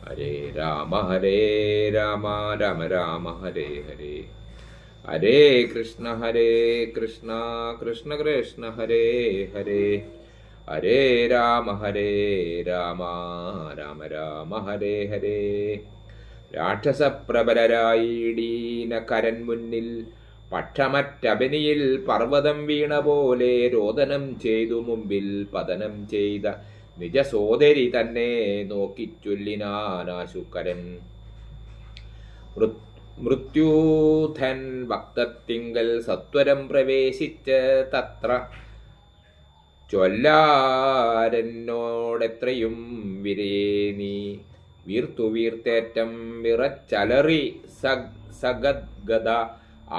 ഹരേ രാമ ഹരേ രാമ രാമ രാമ ഹരേ ഹരേ. ഹരേ കൃഷ്ണ ഹരേ കൃഷ്ണ കൃഷ്ണ കൃഷ്ണ ഹരേ ഹരേ. ഹരേ രാമ ഹരേ രാമ രാമ രാമ ഹരേ ഹരേ. രാക്ഷസപ്രബലരായിടീന കരൻ മുന്നിൽ പക്ഷമറ്റഭിനിയിൽ പർവതം വീണ പോലെ രോദനം ചെയ്തു മുമ്പിൽ പതനം ചെയ്ത നിജ സോദരി തന്നെ നോക്കിച്ചൊല്ലിനാനാശുക്കരൻ മൃത്യൂധൻ ഭക്തത്തിങ്കൽ സത്വരം പ്രവേശിച്ച് തത്ര ചൊല്ലാരനോടെത്രയും വിരേനി വീർത്തു വീർത്തേറ്റം വിറച്ചലറി സഗദ്ഗത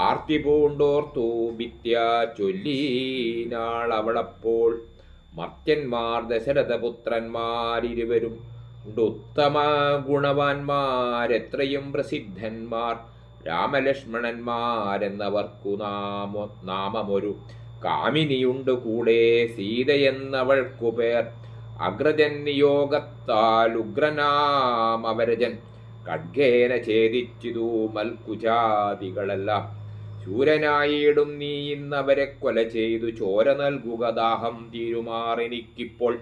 ആർത്തി പൂണ്ടോർത്തു ഭിത്യ ചൊല്ലീനാൾ അവളപ്പോൾ മർത്യന്മാർ ദശരഥപുത്രന്മാരിരുവരും ഉണ്ടുത്തമ ഗുണവാന്മാരെത്രയും പ്രസിദ്ധന്മാർ രാമലക്ഷ്മണന്മാരെന്നവർക്കു നാമ നാമമൊരു കാമിനിയുണ്ട് കൂടെ സീതയെന്നവൾക്കു പേർ. അഗ്രജൻ നിയോഗത്താൽ ഉഗ്രനാമവരജൻ ഖഡ്ഗേന ഛേദിച്ചിതു മൽക്കുജാതികളെല്ലാം. ശൂരനായിടും നീ ഇന്നവരെ കൊല ചെയ്തു. ചോര നൽകുക ദാഹം തീരുമാറെനിക്കിപ്പോൾ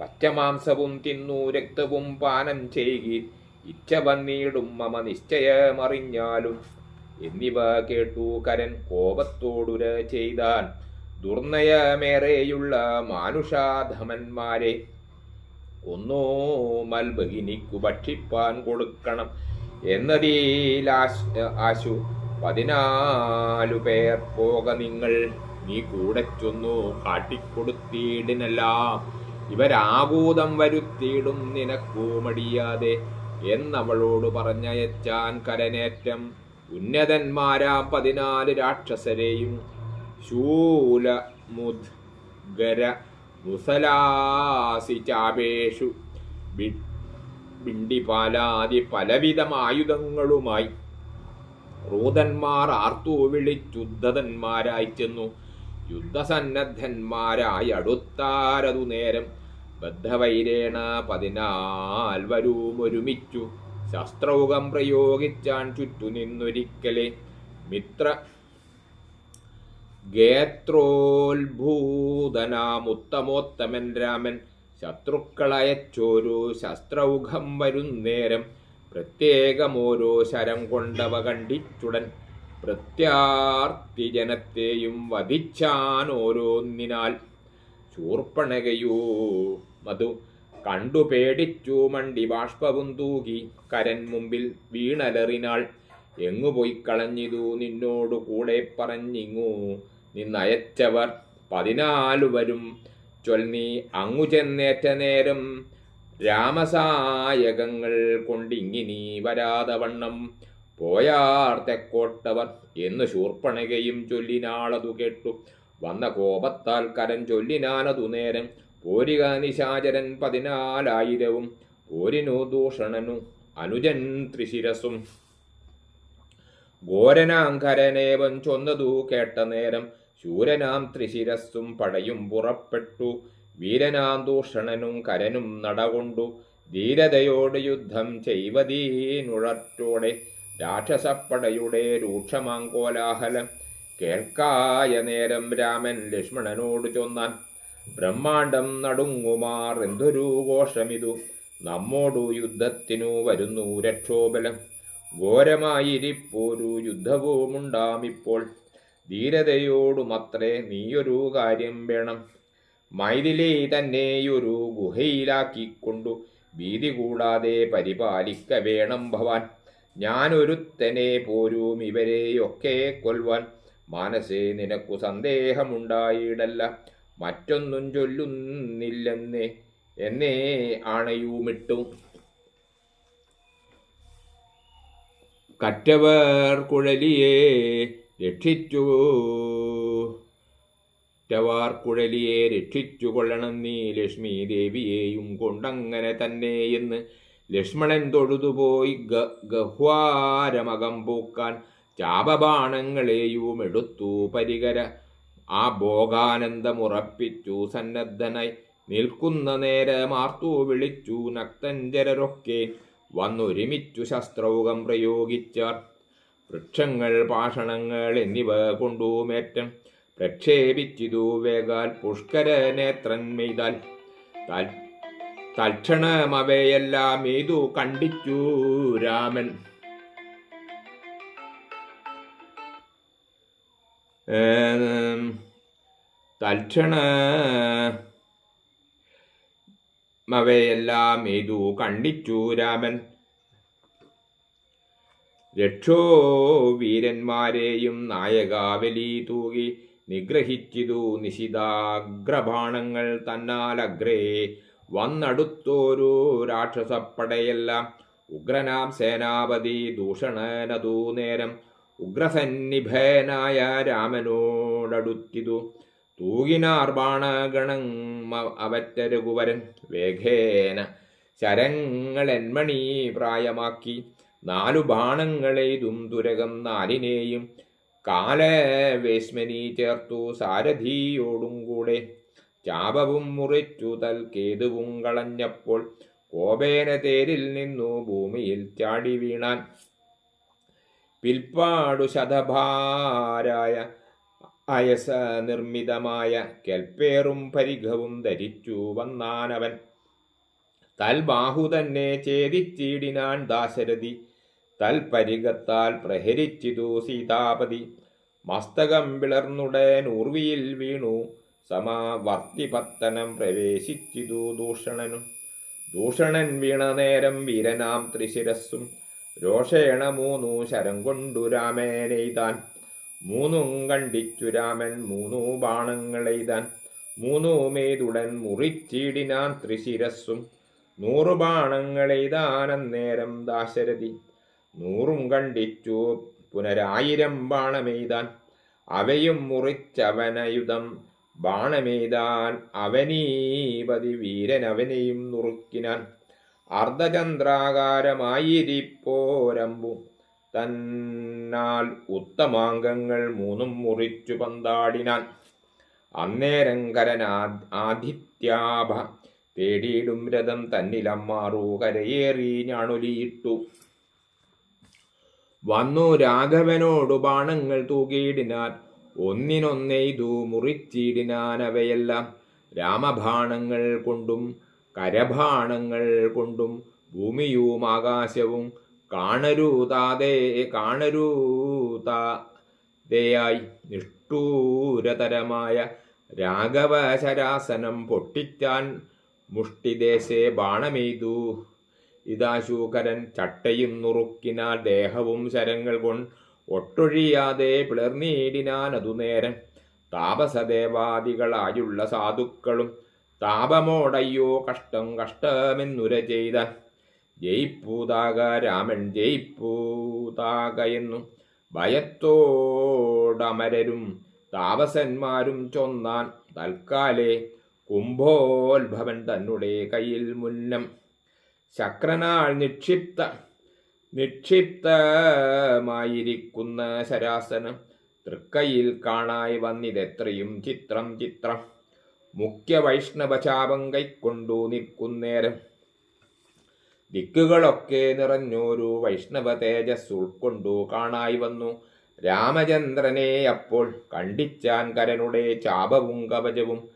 പച്ചമാംസവും തിന്നു രക്തവും പാനം ചെയ്യുകി ഇച്ഛ വന്നിടും മമ നിശ്ചയമറിഞ്ഞാലും. എന്നിവ കേട്ടു കരൻ കോപത്തോടുര ചെയ്താൻ. ദുർനയമേറെയുള്ള മാനുഷാധമന്മാരെ ഒന്നോ മൽബഹിനിക്കു ഭക്ഷിപ്പാൻ കൊടുക്കണം എന്നതിൽ ആശു പതിനാലു പേർ പോക നിങ്ങൾ. നീ കൂടെ ചൊന്നു കാട്ടിക്കൊടുത്തിടിനല്ല. ഇവരാകൂതം വരുത്തിയിടും നിനക്കൂമടിയാതെ എന്നവളോട് പറഞ്ഞയച്ചാൻ കരനേറ്റം. ഉന്നതന്മാരാ പതിനാല് രാക്ഷസരെയും. ശൂലമുദ്ഗര മുസലാസി ചാപേഷു. ബിണ്ടിപാലാദി പലവിധം ആയുധങ്ങളുമായി റൂതന്മാർ ആർത്തു വിളിച്ചുദ്ധതന്മാരായി ചെന്നു. യുദ്ധസന്നദ്ധന്മാരായി അടുത്താരതു നേരം ബദ്ധവൈരേണ പതിനാൽ വരൂമൊരുമിച്ചു ശസ്ത്രൗകം പ്രയോഗിച്ചാൻ ചുറ്റു നിന്നൊരിക്കലെ മിത്ര ഗേത്രോത്ഭൂതനാമുത്തമോത്തമൻ രാമൻ ശത്രുക്കളയച്ചോരു ശസ്ത്രൗഘം വരുന്നേരം പ്രത്യേകമോരോ ശരം കൊണ്ടവ കണ്ടിച്ചുടൻ പ്രത്യാർത്തിജനത്തെയും വധിച്ചാൻ ഓരോന്നിനാൽ. ചൂർപ്പണകയൂ മധു കണ്ടു പേടിച്ചു മണ്ടി ബാഷ്പവും തൂകി കരൻ മുമ്പിൽ വീണലറിനാൾ. എങ്ങു പോയി കളഞ്ഞിതു നിന്നോടു കൂടെ പറഞ്ഞിങ്ങു നിന്നയച്ചവർ പതിനാലു വരും. ചൊൽ നീ അങ്ങു ചെന്നേറ്റ നേരം രാമസായകങ്ങൾ കൊണ്ടിങ്ങിനി വരാതെ വണ്ണം പോയാർ തെക്കോട്ടവർ എന്ന് ശൂർപ്പണകയും ചൊല്ലിനാളതു കേട്ടു. വന്ന കോപത്താൽ കരൻ ചൊല്ലിനാനതു നേരം പോരിക നിശാചരൻ പതിനാലായിരവും പോരിനു ദൂഷണനു അനുജൻ ത്രിശിരസും. ഘോരനാങ്കരനേവൻ ചൊന്നതു കേട്ട നേരം ശൂരനാം ത്രിശിരസ്സും പടയും പുറപ്പെട്ടു. വീരനാം ദൂഷണനും കരനും നടകൊണ്ടു ധീരതയോട് യുദ്ധം ചെയ്വതീനുഴറ്റോടെ രാക്ഷസപ്പടയുടെ രൂക്ഷമാങ്കോലാഹലം കേൾക്കായ നേരം രാമൻ ലക്ഷ്മണനോട് ചൊന്നാൻ ബ്രഹ്മാണ്ടം നടുങ്ങുമാർ എന്തൊരു ഘോഷമിതു? നമ്മോടു യുദ്ധത്തിനു വരുന്നു രക്ഷോബലം. ഘോരമായിരിപ്പോരു യുദ്ധവുമുണ്ടാമിപ്പോൾ. ധീരതയോടുമത്രേ നീയൊരു കാര്യം വേണം. മൈതിലേ തന്നെയൊരു ഗുഹയിലാക്കിക്കൊണ്ടു. ഭീതി കൂടാതെ പരിപാലിക്ക വേണം ഭവാൻ. ഞാനൊരുത്തനെ പോരും ഇവരെയൊക്കെ കൊൽവാൻ. മനസ്സേ നിനക്കു സന്ദേഹമുണ്ടായിടല്ല. മറ്റൊന്നും ചൊല്ലുന്നില്ലെന്നേ എന്നേ ആണയുമിട്ടു. കറ്റവർ കുഴലിയെ രക്ഷിച്ചു. റ്റവാർ കുഴലിയെ രക്ഷിച്ചുകൊള്ളണം നീ ലക്ഷ്മി ദേവിയെയും കൊണ്ടങ്ങനെ തന്നെ എന്ന് ലക്ഷ്മണൻ തൊഴുതുപോയി ഗഹ്വാരമകം പൂക്കാൻ ചാപബാണങ്ങളെയും എടുത്തു പരികര. ആ ഭോഗാനന്ദമുറപ്പിച്ചു സന്നദ്ധനായി നിൽക്കുന്ന നേരമാർത്തു വിളിച്ചു നക്തഞ്ചരരൊക്കെ വന്നൊരുമിച്ചു ശസ്ത്രൗകം പ്രയോഗിച്ചാർ. വൃക്ഷങ്ങൾ പാഷണങ്ങൾ എന്നിവ കൊണ്ടുമേറ്റം പ്രക്ഷേപിച്ചിതു വേഗാൽ പുഷ്കര നേത്രന്മെയ്താൽ തൽക്ഷണമവയെല്ലാം ഇതു കണ്ടിച്ചു രാമൻ. തൽക്ഷണ അവയെല്ലാം ഇതു കണ്ടിച്ചു രാമൻ. രക്ഷോ വീരന്മാരെയും നായകാവലി തൂകി നിഗ്രഹിച്ചിതു നിശിതാഗ്രബാണങ്ങൾ തന്നാലഗ്രേ. വന്നടുത്തോരു രാക്ഷസപ്പടയെല്ലാം ഉഗ്രനാം സേനാപതി ദൂഷണനതു നേരം ഉഗ്രസന്നിഭേനായ രാമനോടടുത്തിതു. തൂകിനാർ ബാണഗണം അവറ്റ രഘുവരൻ വേഗേന ശരങ്ങളെന്മണി പ്രായമാക്കി. നാലു ബാണങ്ങളെയ്തും തുരകം നാലിനെയും കാലവേശ്മനി ചേർത്തു സാരഥിയോടും കൂടെ. ചാപവും മുറിച്ചു തൽ കേതുവും കളഞ്ഞപ്പോൾ കോപേന തേരിൽ നിന്നു ഭൂമിയിൽ ചാടി വീണാൻ. പിൽപ്പാടു ശതഭാരായ അയസ നിർമ്മിതമായ കെൽപ്പേറും പരിഘവും ധരിച്ചു വന്നാനവൻ. തൽബാഹു തന്നെ ഛേദിച്ചിടിനാൻ ദാശരഥി. തൽപരികത്താൽ പ്രഹരിച്ചിതു സീതാപതി. മസ്തകം വിളർന്നുടൻ ഉർവിയിൽ വീണു. സമാവർത്തിപത്തനം പ്രവേശിച്ചിതു ദൂഷണനും. ദൂഷണൻ വീണ നേരം വീരനാം ത്രിശിരസ്സും. രോഷേണ മൂന്നു ശരം കൊണ്ടു രാമേനെയ്താൻ. മൂന്നും കണ്ടിച്ചു രാമൻ മൂന്നു ബാണങ്ങളെയ്താൻ. മൂന്നുമേതുടൻ മുറിച്ചിടിനാൻ ത്രിശിരസ്സും. നൂറു ബാണങ്ങളെയ്താനന്നേരം ദാശരഥി. നൂറും കണ്ടിച്ചു. പുനരായിരം ബാണമെയ്താൻ അവയും മുറിച്ചവനയുധം ബാണമെയ്താൻ അവനീപതി വീരൻ അവനെയും നുറുക്കിനാൻ അർദ്ധചന്ദ്രാകാരമായിരിപ്പോരമ്പു. തന്നാൽ ഉത്തമാംഗങ്ങൾ മൂന്നും മുറിച്ചു പന്താടിനാൻ. അന്നേരം കരനാ ആദിത്യാഭ തേടിയിടും രഥം തന്നിലമ്മാറു കരയേറി ഞാണൊലിയിട്ടു. വന്നു രാഘവനോടു ബാണങ്ങൾ തൂകിയിടിനാൻ. ഒന്നിനൊന്നെയ്തു മുറിച്ചിടിനാൻ അവയെല്ലാം. രാമബാണങ്ങൾ കൊണ്ടും കരബാണങ്ങൾ കൊണ്ടും ഭൂമിയും ആകാശവും കാണരൂതാതേ കാണരൂതാതെയായി നിഷ്ഠൂരതരമായ രാഘവശരാസനം പൊട്ടിച്ചാൻ മുഷ്ടിദേശേ ബാണമെയ്തു. ഇതാശൂകരൻ ചട്ടയും നുറുക്കിനാൽ ദേഹവും ശരങ്ങൾ കൊണ്ട് ഒട്ടൊഴിയാതെ പിളർന്നീടിനാൻ അതുനേരം താപസദേവാദികളായുള്ള സാധുക്കളും താപമോടയ്യോ കഷ്ടം കഷ്ടമെന്നുര ചെയ്ത. ജയിപ്പൂതാക രാമൻ ജയിപ്പൂതാക എന്നും ഭയത്തോടമരരും താപസന്മാരും ചൊന്നാൻ തൽക്കാലേ കുംഭോത്ഭവൻ തന്നുടെ കയ്യിൽ മുന്നം. ശക്രനാൾ നിക്ഷിപ്ത നിക്ഷിപ്തമായിരിക്കുന്ന ശരാസനം തൃക്കയിൽ കാണായി വന്നിതെത്രയും ചിത്രം ചിത്രം. മുഖ്യ വൈഷ്ണവചാപം കൈക്കൊണ്ടു നിൽക്കുന്നേരം ദിക്കുകളൊക്കെ നിറഞ്ഞൊരു വൈഷ്ണവ തേജസ് ഉൾക്കൊണ്ടു കാണായി വന്നു. രാമചന്ദ്രനെ അപ്പോൾ കണ്ടിച്ചാൻ കരനുടെ ചാപവും കവചവും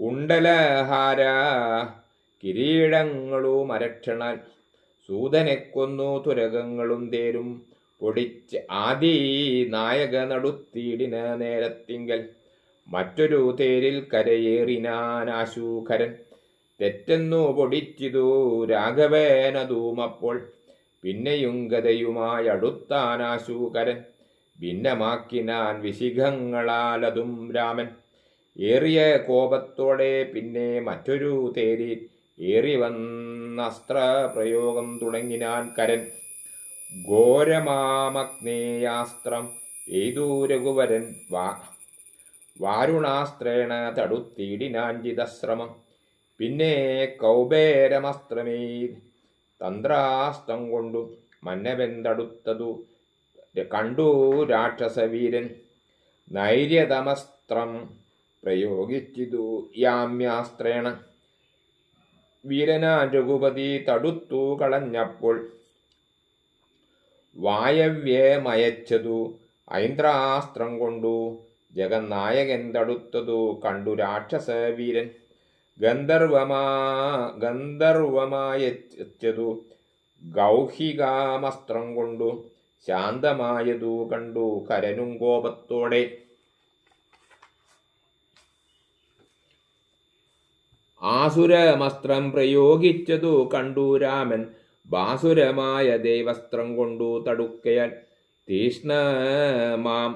കുണ്ടലഹാര കിരീടങ്ങളും അരക്ഷണാൻ സൂതനെ കൊന്നു തുരകങ്ങളും തേരും. പൊടിച്ച് ആദി നായക നടുത്തിടിന നേരത്തിങ്കൽ. മറ്റൊരു തേരിൽ കരയേറിനാനാശൂഖരൻ തെറ്റെന്നു പൊടിച്ചിതു രാഘവേനതൂമപ്പോൾ പിന്നെയും ഗതയുമായി അടുത്താനാശൂകരൻ ഭിന്നമാക്കിനാൻ വിശിഖങ്ങളാലതും രാമൻ. ഏറിയ കോപത്തോടെ പിന്നെ മറ്റൊരു തേരിൽ ഏറി വന്ന അസ്ത്രപ്രയോഗം തുടങ്ങിനാൻ കരൻ. ഘോരമാമഗ്നേയാസ്ത്രം എയ്തു രഘുവരൻ വാ. വാരുണാസ്ത്രേണ തടുത്തിടിനാഞ്ചിതശ്രമം പിന്നെ കൗബേരമസ്ത്രമേ തന്ത്രാസ്ത്രം കൊണ്ടു മന്നവൻ തടുത്തതു കണ്ടു രാക്ഷസവീരൻ. നൈര്യതമസ്ത്രം പ്രയോഗിച്ചിതു യാമ്യാസ്ത്രേണ. വീരനാ രഘുപതി തടുത്തു കളഞ്ഞപ്പോൾ വായവ്യമയച്ചതു ഐന്ദ്രാസ്ത്രം കൊണ്ടു ജഗന്നായകൻ തടുത്തതു കണ്ടു രാക്ഷസ വീരൻ. ഗന്ധർവമാ ഗന്ധർവമായച്ചതു ഗൗഹികാമസ്ത്രം കൊണ്ടു ശാന്തമായതു കണ്ടു കരനും കോപത്തോടെ. ആസുരമസ്ത്രം പ്രയോഗിച്ചതു കണ്ടു രാമൻ. ബാസുരമായ ദേവസ്ത്രം കൊണ്ടു തടുക്കയാൽ തീഷ്ണമാം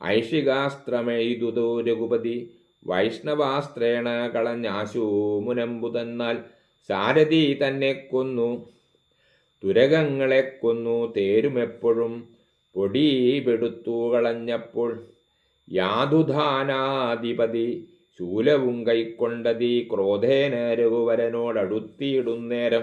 ഐഷികാസ്ത്രമെയ്തുതു രഘുപതി. വൈഷ്ണവാസ്ത്രേണ കളഞ്ഞാശു മുനമ്പു തന്നാൽ സാരഥി തന്നെ കൊന്നു. തുരകങ്ങളെ കൊന്നു തേരുമെപ്പോഴും പൊടി പെടുത്തു കളഞ്ഞപ്പോൾ. യാതുധാനാധിപതി ശൂലവും കൈക്കൊണ്ടതീ ക്രോധേന രഘുവരനോടടുത്തിയിടുന്നേരം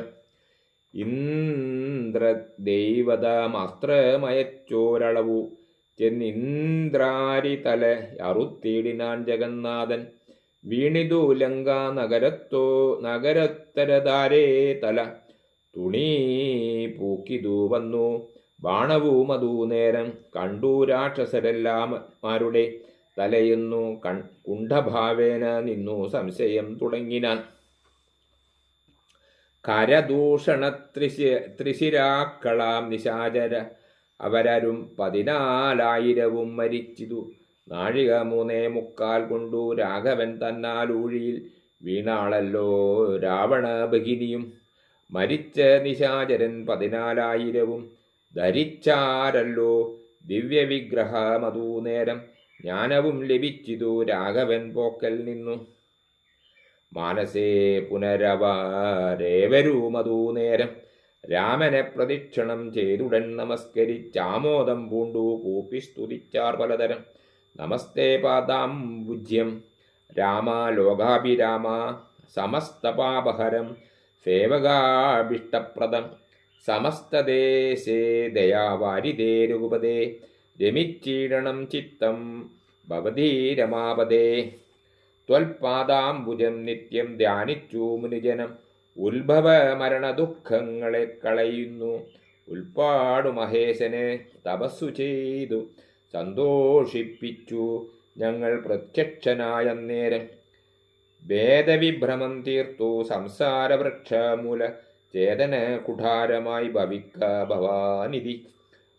ഇന്ദ്രദൈവതമസ്ത്രമയച്ചോരളവു ചെന്നിന്ദ്രാരി തല അറുത്തിയിടിനാൻ ജഗന്നാഥൻ. വീണിതു ലങ്ക നഗരത്തോ നഗരത്തരതാരേ തല തുണി പൂക്കിതു വന്നു. ബാണവും അതു നേരം കണ്ടു രാക്ഷസരെല്ലാമാരുടെ തലയുന്നു കൺ കുണ്ഠഭാവേന നിന്നു സംശയം തുടങ്ങിനാൻ. കരദൂഷണ ത്രിശി ത്രിശിരാക്കളാം നിശാചര അവരരും പതിനാലായിരവും മരിച്ചിതു. നാഴിക മൂന്നേ മുക്കാൽ കൊണ്ടു രാഘവൻ തന്നാലൂഴിയിൽ വീണാളല്ലോ രാവണ ഭഗിനിയും. മരിച്ച നിശാചരൻ പതിനാലായിരവും ധരിച്ചാരല്ലോ ദിവ്യവിഗ്രഹമതൂ നേരം ജ്ഞാനവും ലഭിച്ചിതു രാഘവൻ പോക്കൽ നിന്നു. മാനസേ പുനരവരേവരുമതൂ നേരം. രാമനെ പ്രദക്ഷിണം ചെയ്തുടൻ നമസ്കരിച്ചാമോദം പൂണ്ടു കൂപ്പി സ്തുതിച്ചാർ പലതരം. നമസ്തേ പാദാംബുജ്യം. രാമ ലോകാഭിരാമ സമസ്ത പാപഹരം സേവകാഭിഷ്ടപ്രദം. സമസ്തദേശേ ദയാവാരിതേ രഘുപതേ. രമിച്ചീടണം ചിത്തം. ഭവതീരമാപതേ ത്വൽപാദാംബുജം നിത്യം ധ്യാനിച്ചു മുനിജനം. ഉത്ഭവ മരണ ദുഃഖങ്ങളെ കളയുന്നു. ഉൽപാടു മഹേശനെ തപസ്സു ചെയ്തു. സന്തോഷിപ്പിച്ചു ഞങ്ങൾ പ്രത്യക്ഷനായ നേരം ഭേദവിഭ്രമം തീർത്തു സംസാരവൃക്ഷമൂല. ചേതന കുഠാരമായി ഭവിക്ക ഭവാനിധി.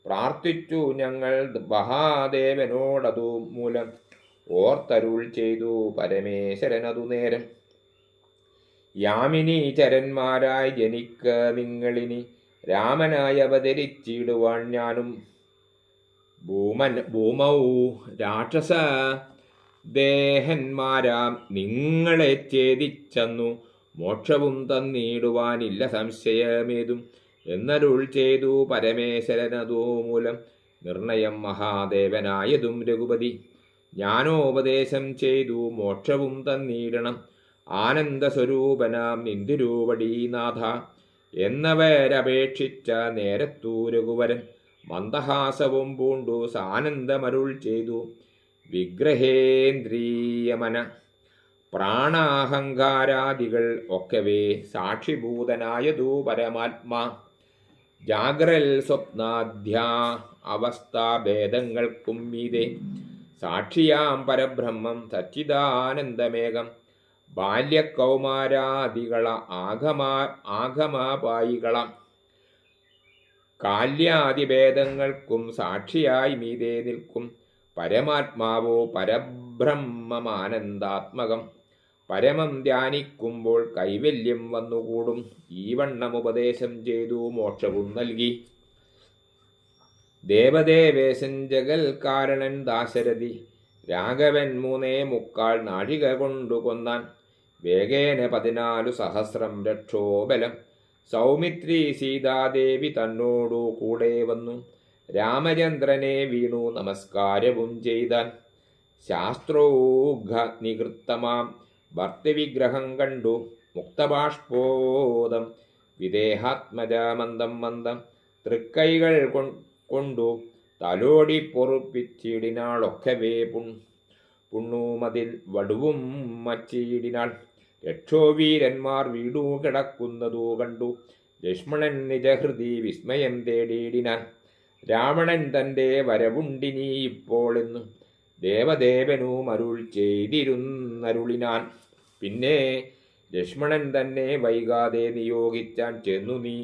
പ്രാർത്ഥിച്ചു ഞങ്ങൾ മഹാദേവനോടതു മൂലം ഓർത്തരുൾ ചെയ്തു പരമേശ്വരനതു നേരം. യാമിനി ചരന്മാരായി ജനിക്ക നിങ്ങളിനി രാമനായി അവതരിച്ചിടുവാൻ ഞാനും ഭൂമൻ ഭൂമൗ രാക്ഷസ ദേഹന്മാരാം നിങ്ങളെ ഛേദിച്ചെന്നു. മോക്ഷവും തന്നിടുവാനില്ല സംശയമേതും. എന്നരുൾ ചെയ്തു പരമേശ്വരനതോ മൂലം നിർണയം മഹാദേവനായതും രഘുപതി. ജ്ഞാനോപദേശം ചെയ്തു മോക്ഷവും തന്നിടണം. ആനന്ദസ്വരൂപനാം നിന്ദിരൂപടീനാഥ എന്നവരപേക്ഷിച്ച നേരത്തു രഘുവരൻ മന്ദഹാസവും പൂണ്ടു സാനന്ദമരുൾ ചെയ്തു. വിഗ്രഹേന്ദ്രിയമന പ്രാണാഹങ്കാരാദികൾ ഒക്കവേ സാക്ഷിഭൂതനായതു പരമാത്മാ. ജാഗ്രൽ സ്വപ്നാധ്യാ അവസ്ഥാഭേദങ്ങൾക്കും മീതെ സാക്ഷിയാം പരബ്രഹ്മം സച്ചിദാനന്ദമേകം. ബാല്യകൗമാരാദികള ആഗമാ ആഗമാപായികള. കാല്യാദിഭേദങ്ങൾക്കും സാക്ഷിയായി മീതേ നിൽക്കും പരമാത്മാവോ പരബ്രഹ്മമാനന്ദാത്മകം. പരമം ധ്യാനിക്കുമ്പോൾ കൈവല്യം വന്നുകൂടും. ഈ വണ്ണം ഉപദേശം ചെയ്തു മോക്ഷവും നൽകി. ദേവദേവേശൻ ജഗൽ കാരണൻ ദാശരഥി. രാഘവൻ മൂന്നേ മുക്കാൾ നാഴിക കൊണ്ടു കൊന്നാൻ. വേഗേന പതിനാലു സഹസ്രം രക്ഷോബലം. സൗമിത്രി സീതാദേവി തന്നോടു കൂടെ വന്നു. രാമചന്ദ്രനെ വീണു നമസ്കാരവും ചെയ്താൻ. ശാസ്ത്രോഘ നികൃത്തമാം ഭർത്തവിഗ്രഹം കണ്ടു മുക്തബാഷ്പോദം. വിദേഹാത്മജാമന്ദം മന്ദം തൃക്കൈകൾ കൊണ്ടു തലോടി പൊറുപ്പിച്ചിടിനാളൊക്കവേ പുൺ പുണ്ണൂമതിൽ വടുവും മച്ചിടിനാൾ രക്ഷോവീരന്മാർ വീടു കിടക്കുന്നതു കണ്ടു ലക്ഷ്മണൻ നിജഹൃതി വിസ്മയം തേടിയിടിനാൻ. രാവണൻ തന്റെ വരവുണ്ടിനി ഇപ്പോളെന്നു ദേവദേവനും അരുൾ ചെയ്തിരുന്നരുളിനാൻ. പിന്നെ ലക്ഷ്മണൻ തന്നെ വൈകാതെ നിയോഗിച്ചാൻ ചെന്നു നീ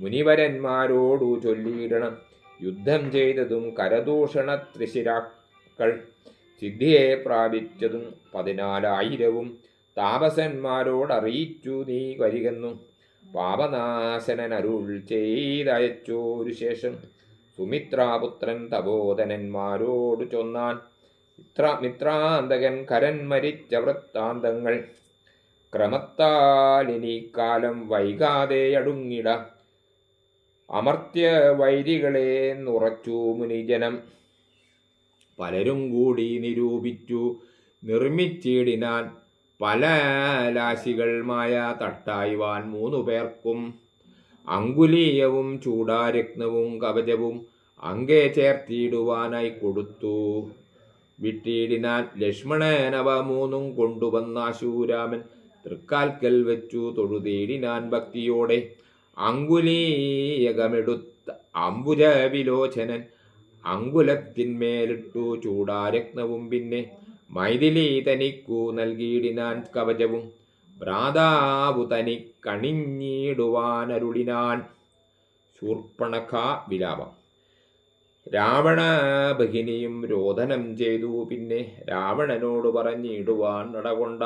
മുനിവരന്മാരോടു ചൊല്ലിയിടണം. യുദ്ധം ചെയ്തതും കരദൂഷണ ത്രിശിരാക്കൾ സിദ്ധിയെ പ്രാപിച്ചതും പതിനാലായിരവും താപസന്മാരോടറിയിച്ചു നീ വരികെന്നു. പാപനാശനൻ അരുൾ ചെയ്തയച്ചോരു ശേഷം സുമിത്രാപുത്രൻ തപോധനന്മാരോട് ചൊന്നാൻ. മിത്ര മിത്രാന്തകൻ കരൻ മരിച്ച വൃത്താന്തങ്ങൾ. ക്രമത്താലിനി കാലം വൈകാതെ അടുങ്ങിട. അമർത്യ വൈരികളെ നുറച്ചു മുനിജനം. പലരും കൂടി നിരൂപിച്ചു നിർമ്മിച്ചിടിനാൻ പല ലാശികൾ മായ തട്ടായുവാൻ മൂന്നു പേർക്കും. അങ്കുലീയവും ചൂടാരത്നവും കവചവും അങ്കേ ചേർത്തിയിടുവാനായി കൊടുത്തു. വിട്ടിടിനാൻ ലക്ഷ്മണനവ മൂന്നും കൊണ്ടുവന്ന ശൂരാമൻ തൃക്കാൽക്കൽ വെച്ചു തൊഴുതേടിനാൻ ഭക്തിയോടെ. അങ്കുലീയകമെടുത്ത അംബുജ വിലോചനൻ അങ്കുലത്തിന്മേലിട്ടു ചൂടാരത്നവും പിന്നെ മൈഥിലി തനിക്കു നൽകിയിടിനാൻ കവചവും. ഭ്രാതാവു തനി കണിഞ്ഞിടുവാനരുളിനാൻ വിലാപം. രാവണ ബഹിനിയും രോദനം ചെയ്തു. പിന്നെ രാവണനോട് പറഞ്ഞിടുവാൻ നടകൊണ്ട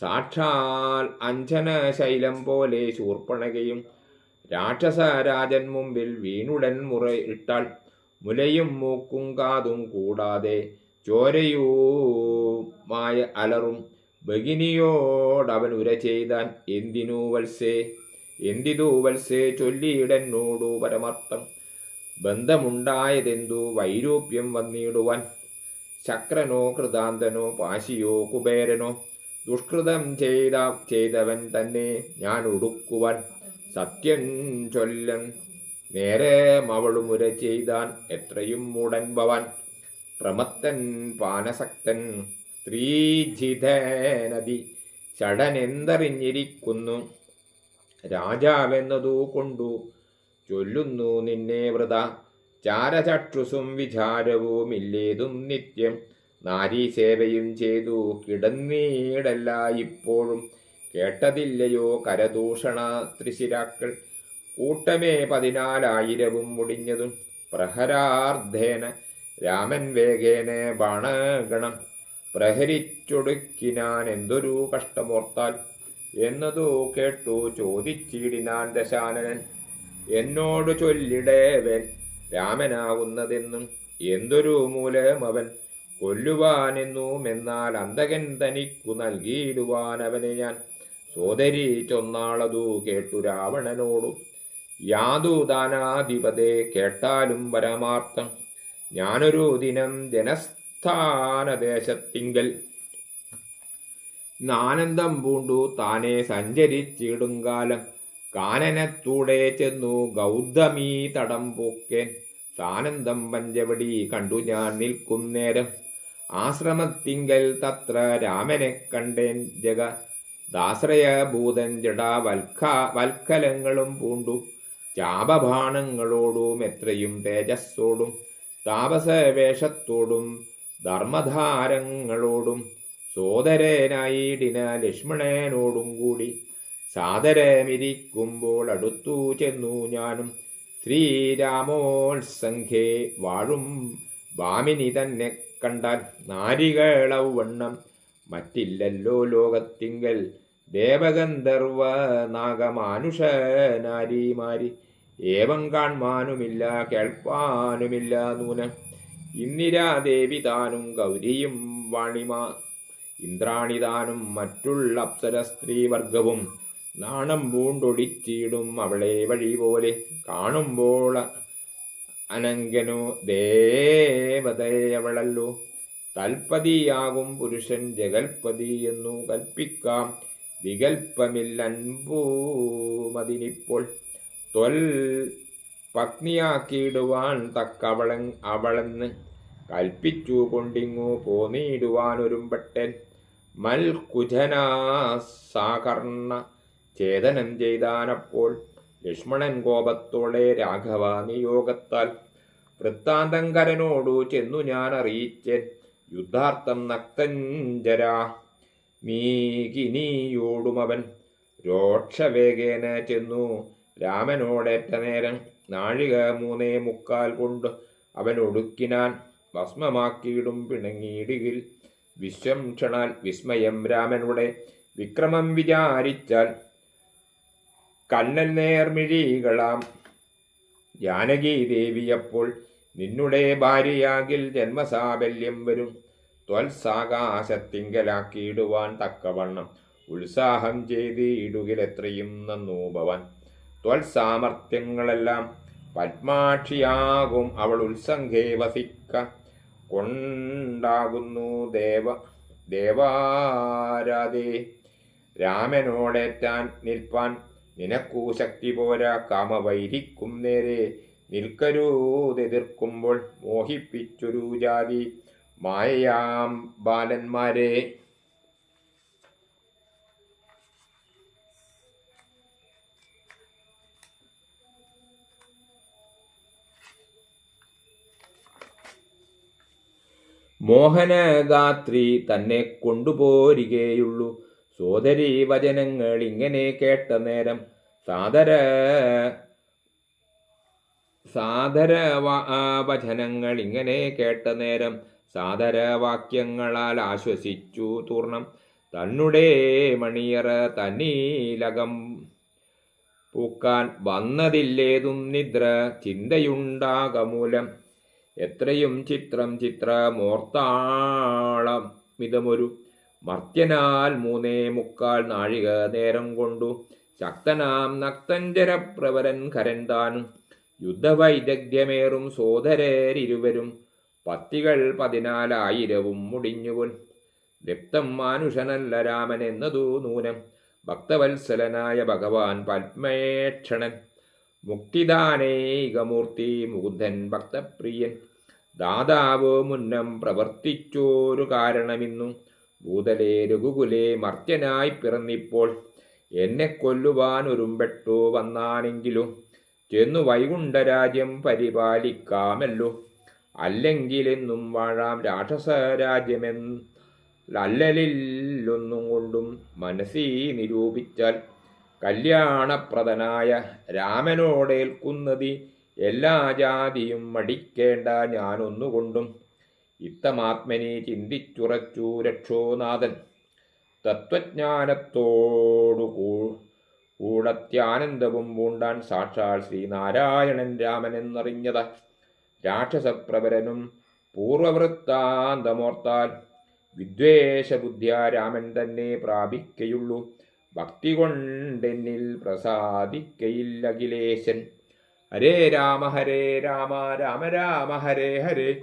സാക്ഷാൽ അഞ്ജന ശൈലം പോലെ ശൂർപ്പണകയും രാക്ഷസരാജൻ മുമ്പിൽ വീണുടൻ മുറയിട്ടാൾ മുലയും മൂക്കും കാതും കൂടാതെ ചോരയുമായ അലറും ബഗിനിയോടവൻ ഉര ചെയ്താൻ എന്തിനു വത്സേ? എന്തിതു വത്സേ? ചൊല്ലിയിടന്നോടു പരമർത്ഥം. ബന്ധമുണ്ടായതെന്തു? വൈരൂപ്യം വന്നിടുവാൻ ശക്രനോ കൃതാന്തനോ പാശിയോ കുബേരനോ ദുഷ്കൃതം ചെയ്ത ചെയ്തവൻ തന്നെ ഞാൻ ഉടുക്കുവാൻ സത്യം ചൊല്ലൻ നേരെ മവളുമുര ചെയ്താൻ എത്രയും മൂടൻ ഭവാൻ പ്രമത്തൻ പാനസക്തൻ സ്ത്രീജിതനതി ചടനെന്തറിഞ്ഞിരിക്കുന്നു? രാജാവെന്നതു കൊണ്ടു ചൊല്ലുന്നു നിന്നെ വൃത. ചാരചക്ഷുസും വിചാരവുമില്ലേതും നിത്യം. നാരീസേവയും ചെയ്തു കിടന്നീടല്ല ഇപ്പോഴും കേട്ടതില്ലയോ കരദൂഷണ ത്രിശിരാക്കൾ. കൂട്ടമേ പതിനാലായിരവും മുടിഞ്ഞതും. പ്രഹരാർദ്ധേന രാമൻ വേഗേന ബാണഗണം. പ്രഹരിച്ചൊടുക്കിനാൻ എന്തൊരു കഷ്ടമോർത്താൽ. എന്നതു കേട്ടു ചോദിച്ചിടിനാൻ ദശാനനൻ. എന്നോട് ചൊല്ലിടേവൻ. രാമനാകുന്നതെന്നും എന്തൊരു മൂലം അവൻ. കൊല്ലുവാനെന്നുമെന്നാൽ അന്തകൻ തനിക്കു നൽകിയിടുവാൻ അവനെ ഞാൻ. സോദരി ചൊന്നാളതു കേട്ടു രാവണനോടു. യാതു ദാനാധിപതെ കേട്ടാലും പരമാർത്ഥം ഞാനൊരു ദിനം ജനസ്ഥാനദേശത്തിങ്കൽ. നാനന്ദം പൂണ്ടു താനെ സഞ്ചരിച്ചിടുങ്കാലം കാനനത്തൂടെ ചെന്നു ഗൗതമീ തടം പൂക്കേൻ സാനന്ദം പഞ്ചവടി കണ്ടു ഞാൻ നിൽക്കുന്നേരം ആശ്രമത്തിങ്കൽ തത്ര രാമനെ കണ്ടേൻ ജഗ. ദാശ്രയഭൂതൻ വൽഖ വൽക്കലങ്ങളും പൂണ്ടു. ചാപബാണങ്ങളോടും എത്രയും തേജസ്സോടും. താപസവേഷത്തോടും ധർമ്മധാരങ്ങളോടും. സോദരനായിടിന ലക്ഷ്മണേനോടും കൂടി. സാദരമിരിക്കുമ്പോൾ അടുത്തു ചെന്നു ഞാനും. ശ്രീരാമോത്സംഖേ വാഴും. വാമിനി തന്നെ കണ്ടാൽ നാരികളവണ്ണം. മറ്റില്ലല്ലോ ലോകത്തിങ്കൽ ദേവഗന്ധർവ നാഗമാനുഷ നാരിമാരി ഏവം കാൺമാനുമില്ല കേൾപ്പാനുമില്ല നൂന. ഇന്ദിരാദേവി താനും ഗൗരിയും വാണിമ. ഇന്ദ്രാണിതാനും മറ്റുള്ള അപ്സര സ്ത്രീവർഗവും നാണം പൂണ്ടൊടിച്ചിടും അവളെ വഴി പോലെ കാണുമ്പോൾ അനങ്കനോ ദേവതയവളല്ലോ തൽപതിയാകും പുരുഷൻ ജഗൽപതി എന്നു കൽപ്പിക്കാം. വികൽപ്പമില്ലൻപൂമതിനിപ്പോൾ തൊൽ പത്നിയാക്കിയിടുവാൻ തക്കവള അവളെന്ന് കൽപ്പിച്ചു കൊണ്ടിങ്ങു ഒരുമ്പട്ടൻ മൽകുജനാ സാകർണ ഛേദനം ചെയ്താനപ്പോൾ ലക്ഷ്മണൻ കോപത്തോടെ രാഘവ നിയോഗത്താൽ വൃത്താന്തങ്കരനോടു ചെന്നു ഞാൻ അറിയിച്ചേൻ യുദ്ധാർത്ഥം നക്തഞ്ജരാ മീകിനിയോടുമവൻ. രോക്ഷവേഗേന ചെന്നു രാമനോടേറ്റ നേരം നാഴിക മൂന്നേ മുക്കാൽ കൊണ്ട് അവൻ ഒടുക്കിനാൻ ഭസ്മമാക്കിയിടും പിണങ്ങിയിടുകിൽ വിശ്വം വിസ്മയം രാമനുടെ വിക്രമം വിചാരിച്ചാൽ കണ്ണൽ നേർമിഴികളാം ജാനകി ദേവിയപ്പോൾ നിന്നുടെ ഭാര്യയാകിൽ ജന്മസാബല്യം വരും. ത്വൽസാകാശത്തിങ്കലാക്കിയിടുവാൻ തക്കവണ്ണം ഉത്സാഹം ചെയ്തിടുകിലെത്രയും നന്നു ഭവൻ. ത്വൽസാമർത്ഥ്യങ്ങളെല്ലാം പത്മാക്ഷിയാകും അവൾ ഉത്സംഘേ വസിക്ക. കൊണ്ടാകുന്നു ദേവ ദേവാരാധേ. രാമനോടേറ്റാൻ നിൽപ്പാൻ നിനക്കൂ ശക്തി പോരാ കാമവൈരിക്കും നേരെ. നിൽക്കരൂതെതിർക്കുമ്പോൾ മോഹിപ്പിച്ചൊരു ജാതി. മായയാം ബാലന്മാരെ. മോഹനഗാത്രി തന്നെ കൊണ്ടുപോരികയുള്ളൂ. സോദരി വചനങ്ങൾ ഇങ്ങനെ കേട്ട നേരം സാദര സാദര വചനങ്ങൾ ഇങ്ങനെ കേട്ട നേരം സാദരവാക്യങ്ങളാൽ ആശ്വസിച്ചു തൂർണം. തന്നുടെ മണിയറ തന്നീലകം പൂക്കാൻ വന്നതില്ലേതും നിദ്ര ചിന്തയുണ്ടാകമൂലം. എത്രയും ചിത്രം ചിത്രമോർത്താളം മിതമൊരു മർത്യനാൽ മൂന്നേ മുക്കാൽ നാഴിക നേരം കൊണ്ടു ശക്തനാം നക്തഞ്ചരപ്രവരൻ കരൻ താനും യുദ്ധവൈദഗ്ധ്യമേറും സോദരേരിരുവരും പത്തികൾ പതിനാലായിരവും മുടിഞ്ഞുപോൻ. ദപ്തം മാനുഷനല്ല രാമൻ എന്നതു നൂനം. ഭക്തവത്സലനായ ഭഗവാൻ പത്മേക്ഷണൻ. മുക്തിദാനൈകമൂർത്തി മുകുന്ദൻ ഭക്തപ്രിയൻ. ദാതാവ് മുന്നം പ്രവർത്തിച്ചോരു കാരണമിന്നു ഭൂതലേ രഘുകുലേ മർത്യനായി പിറന്നിപ്പോൾ. എന്നെ കൊല്ലുവാൻ ഒരുമ്പെട്ടു വന്നാണെങ്കിലും ചെന്നു വൈകുണ്ഠരാജ്യം പരിപാലിക്കാമല്ലോ. അല്ലെങ്കിലെന്നും വാഴാം രാക്ഷസരാജ്യമെന്ന് അല്ലലില്ലൊന്നും കൊണ്ടും മനസ്സി നിരൂപിച്ചാൽ കല്യാണപ്രദനായ രാമനോടേൽക്കുന്നതി എല്ലാ ജാതിയും മടിക്കേണ്ട ഞാനൊന്നുകൊണ്ടും ഇത്തമാത്മനെ ചിന്തിച്ചുറച്ചു രക്ഷോനാഥൻ തത്വജ്ഞാനത്തോടു കൂ- കൂടത്യാനന്ദവും പൂണ്ടാൻ സാക്ഷാൽ ശ്രീനാരായണൻ രാമൻ എന്നറിഞ്ഞത് രാക്ഷസപ്രവരനും പൂർവവൃത്താന്തമോർത്താൽ വിദ്വേഷബുദ്ധിയ രാമൻ തന്നെ പ്രാപിക്കയുള്ളൂ. ഭക്തി കൊണ്ടെന്നിൽ പ്രസാദിക്കയില്ല അഖിലേശൻ. ഹരേ രാമ ഹരേ രാമ രാമ രാമ ഹരേ ഹരേ.